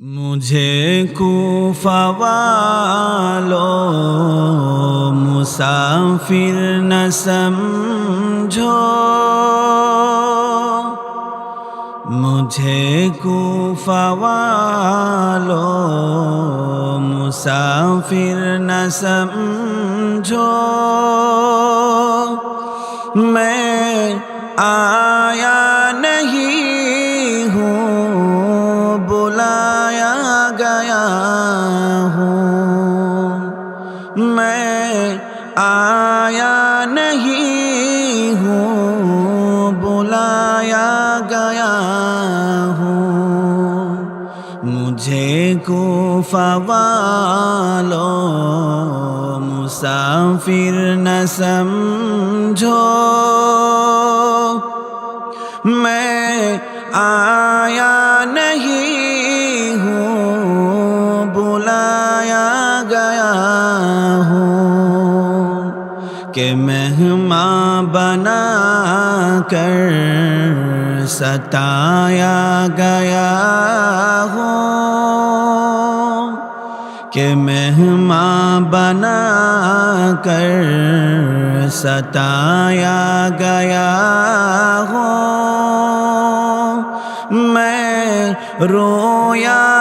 مجھے کوفہ والو مسافر نہ سمجھو مجھے کوفہ والو مسافر نہ سمجھو میں آیا نہیں گیا ہوں۔ میں آیا نہیں ہوں، بلایا گیا ہوں۔ مجھے کو والو مسافر نہ سمجھو۔ میں آیا نہیں کہ مہماں بنا کر ستایا گیا ہوں۔ کہ مہماں بنا کر ستایا گیا ہوں۔ میں رویا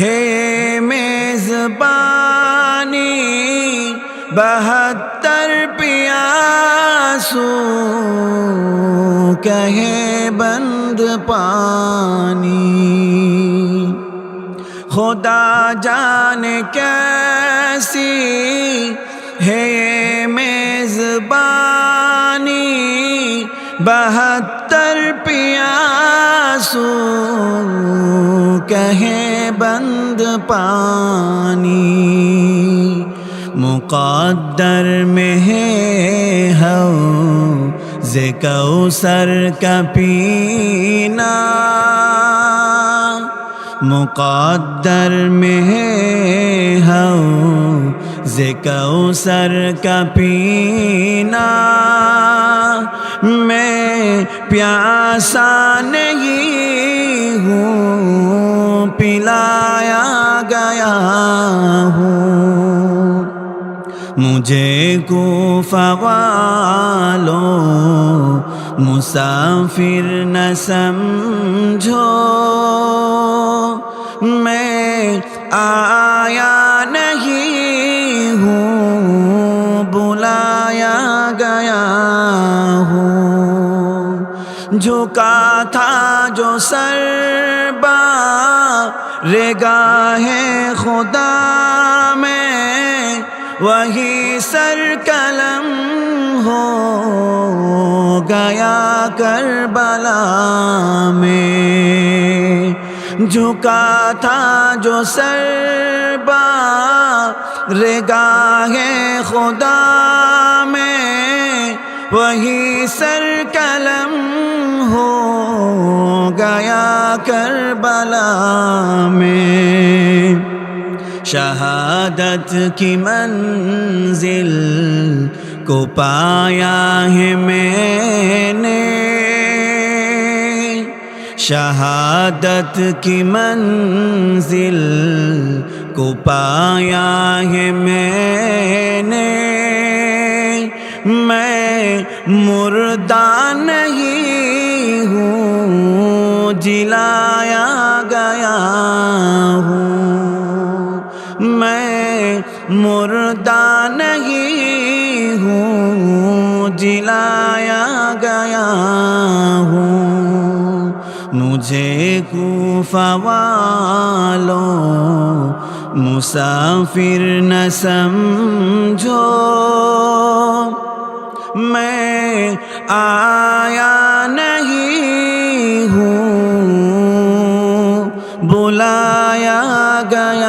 ہے میزبانی بہتر پیاسو کہے بند پانی۔ خدا جان کیسی ہے میزبانی بہتر پیاسو پانی مقدر میں ہے ہو کوثر کا پینا مقدر میں ہے ہو کوثر کا پینا میں پیاسا نہیں ہوں پلایا گیا ہوں مجھے کو والو مسافر نہ سمجھو میں آیا نہیں ہوں بلایا گیا ہوں جھکا تھا جو سر با رگاہ خدا میں، وہی سر قلم ہو گیا کربلا میں۔ جھکا تھا جو سر با رگاہ خدا میں وہی سر قلم ہو گیا کربلا میں۔ شہادت کی منزل کو پایا ہے میں نے۔ شہادت کی منزل کو پایا ہے میں نے۔ میں مردہ نہیں ہوں جلایا گیا ہوں میں مردہ نہیں ہوں جلایا گیا ہوں مجھے کوفہ میں آیا نہیں ہوں بلایا گیا